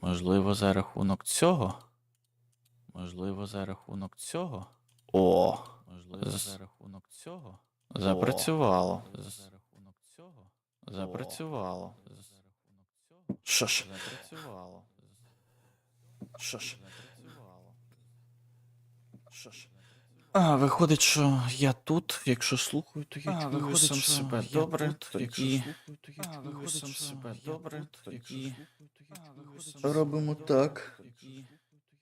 Можливо, за рахунок цього. Можливо, за рахунок цього. О! Можливо, за рахунок цього. Запрацювало. За рахунок цього. Запрацювало. За рахунок цього. Що ж? Запрацювало. Що ж? Що ж? А, виходить, що я тут, якщо слухаю, то я А, чую виходить, сам що себе я добре, тут, якщо тоді слухаю, то я А, чую виходить, сам себе я добре, тоді робимо так.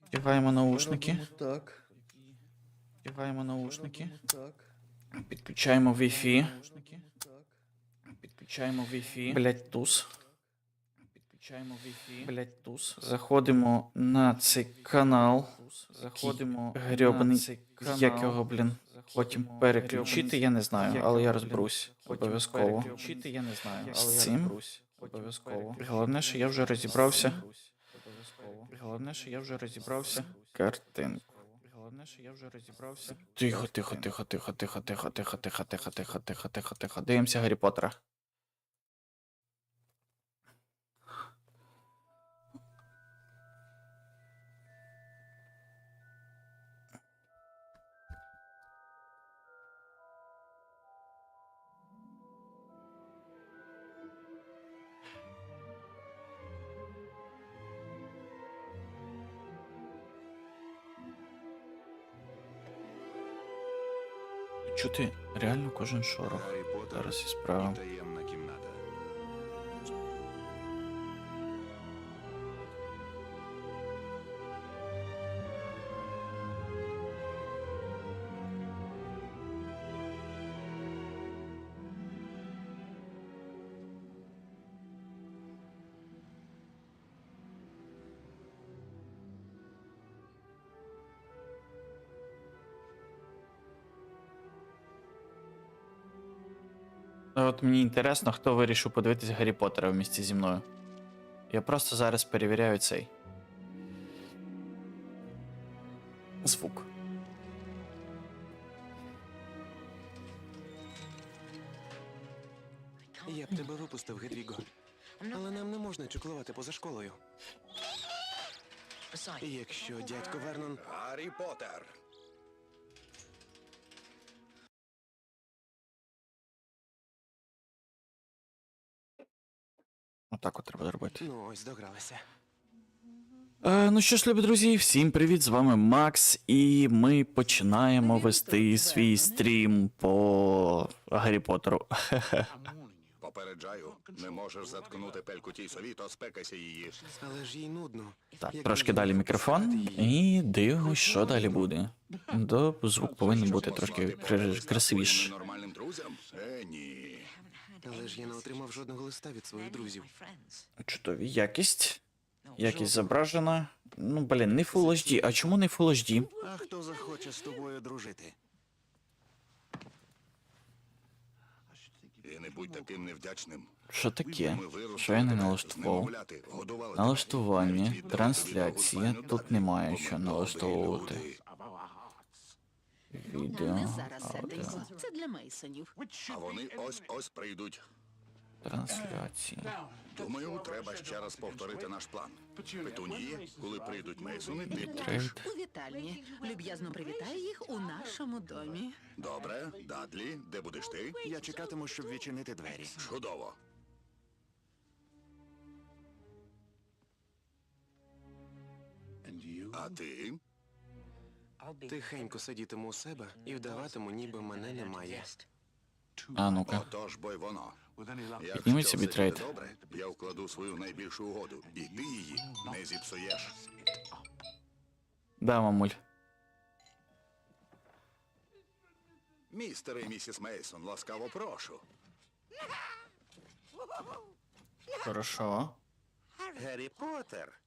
Вдягаємо наушники. Так. Вдягаємо наушники. Так. Підключаємо Wi-Fi. Підключаємо Wi-Fi. Блять, туз. Підключаємо Wi-Fi. Блять, туз. Заходимо на цей канал. Заходимо грьобаний. Як його, блін, потім переключити, я не знаю, але я розберусь. Обов'язково. Переключити, я не знаю, але я розберусь. Обов'язково. Головне, що я вже розібрався. Головне, що я вже розібрався. Картинку. Головне, що я вже розібрався. Тихо, тихо, тихо, тихо, тихо, тихо, тихо, тихо, тихо, тихо, тихо, тихо, тихо. Дивимося Гаррі Поттера. Чути реально кожен шорох. Зараз і справа. А От мені інтересно, хто вирішив подивитись Гаррі Поттера в місті зі мною. Я просто зараз перевіряю цей. Звук. Я б тебе випустив, Гедвіго. Але нам не можна чеклувати поза школою. Якщо дядько Вернон. Гаррі Поттер! Отак от треба зробити. Ну, ось догралися. Е, ну що ж, любі друзі, всім привіт! З вами Макс, і ми починаємо вести свій стрім по Гаррі Поттеру. Попереджаю, не можеш заткнути пельку тій сові, то спекайся її. Але ж їй нудно. Так, трошки далі мікрофон, і дивимось, що далі буде. До звук повинен бути трошки кра- красивіш. Нормальним друзям? Е, ні. Але ж я не отримав жодного листа від своїх друзів. Чудові якість. Якість зображена. Ну, блін, не Full HD. А чому не Full HD? А хто захоче з тобою дружити? І не будь таким невдячним. Що таке? Що я не налаштував? Налаштування, трансляція. Тут немає що налаштовувати. Відео, Не зараз аудіо. Це для Мейсонів. А вони ось ось прийдуть. трансляції. Думаю, треба ще раз повторити наш план. Петунії, коли прийдуть Мейсони, ти Трейд. У вітальні. Люб'язно привітай їх у нашому домі. Добре, Дадлі, де будеш ти? Я чекатиму, щоб відчинити двері. Чудово. А ти? Тихенько сидітиму у себе і вдаватиму, ніби мене немає. А ну-ка. Отож, бо й воно. Підніміть собі трейд. добре, я вкладу свою найбільшу угоду, і ти її не зіпсуєш. Да, мамуль. Містер і місіс Мейсон, ласкаво прошу. Хорошо. Гаррі Поттер.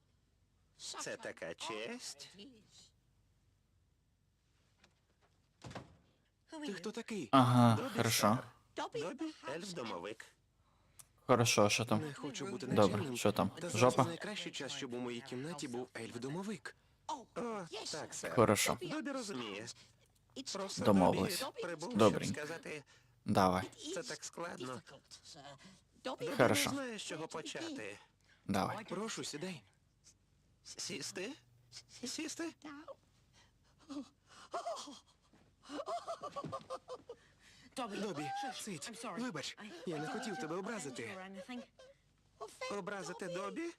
Це така честь. Ти хто такий? Ага, хорошо. Добі, ельф-домовик. Хорошо, що там? Не хочу бути Добре, що там? Та зараз Жопа? найкращий час, щоб у моїй кімнаті був ельф-домовик. О, так, сер. Хорошо. Добі розуміє. Просто Домовились. Добі прибув, щоб сказати, Давай, це так складно. Хорошо. Не знаю, з чого почати. давай. Прошу, сідай. Сісти? Сісти? Добі, цить, вибач, я не хотів тебе образити. Образити Добі?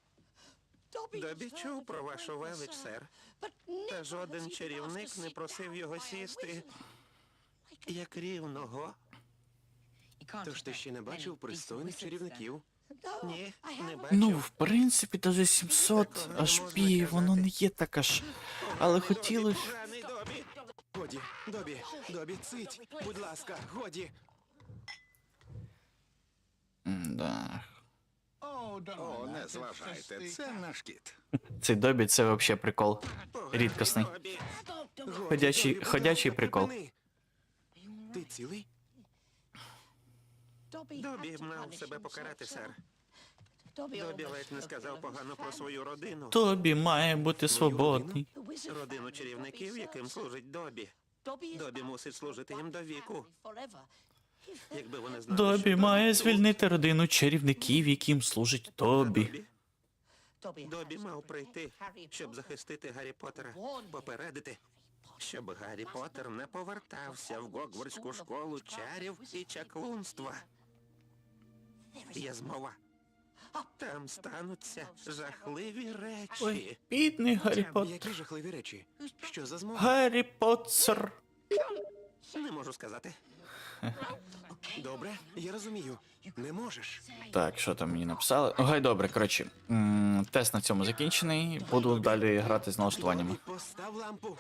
Добі чув про вашу велич, сер. Та жоден чарівник не просив його сісти як рівного. Тож ти ще не бачив пристойних чарівників? Ні, не бачив. Ну, в принципі, даже 700 HP, воно не є так аж. Але хотілося. Годі, Добі, Добі, цить, будь ласка, годі. Да. О, не зважайте, це наш кіт. Цей добі це взагалі прикол. Рідкісний. Ходячий- ходячий прикол. Ти цілий? Добі мав себе покарати, сер. Добі ледь не сказав погано про свою родину. Тобі має бути свободний. Родину чарівників, яким служить Добі. Добі мусить служити їм до віку. Якби вони знали, Добі що має тут. звільнити родину чарівників, яким служить Тобі. Добі мав прийти, щоб захистити Гаррі Поттера, попередити, щоб Гаррі Поттер не повертався в Гогвардську школу чарів і чаклунства. Є змова. Там стануться жахливі речі. Ой, бідний Гаррі Поттер. Які жахливі речі? Що за змова? Гаррі Поттер. Не можу сказати. Добре, я розумію. Не можеш. Так, що там мені написали? Ой, добре, коротше. м, Тест на цьому закінчений. Буду далі грати з налаштуваннями. Постав лампу.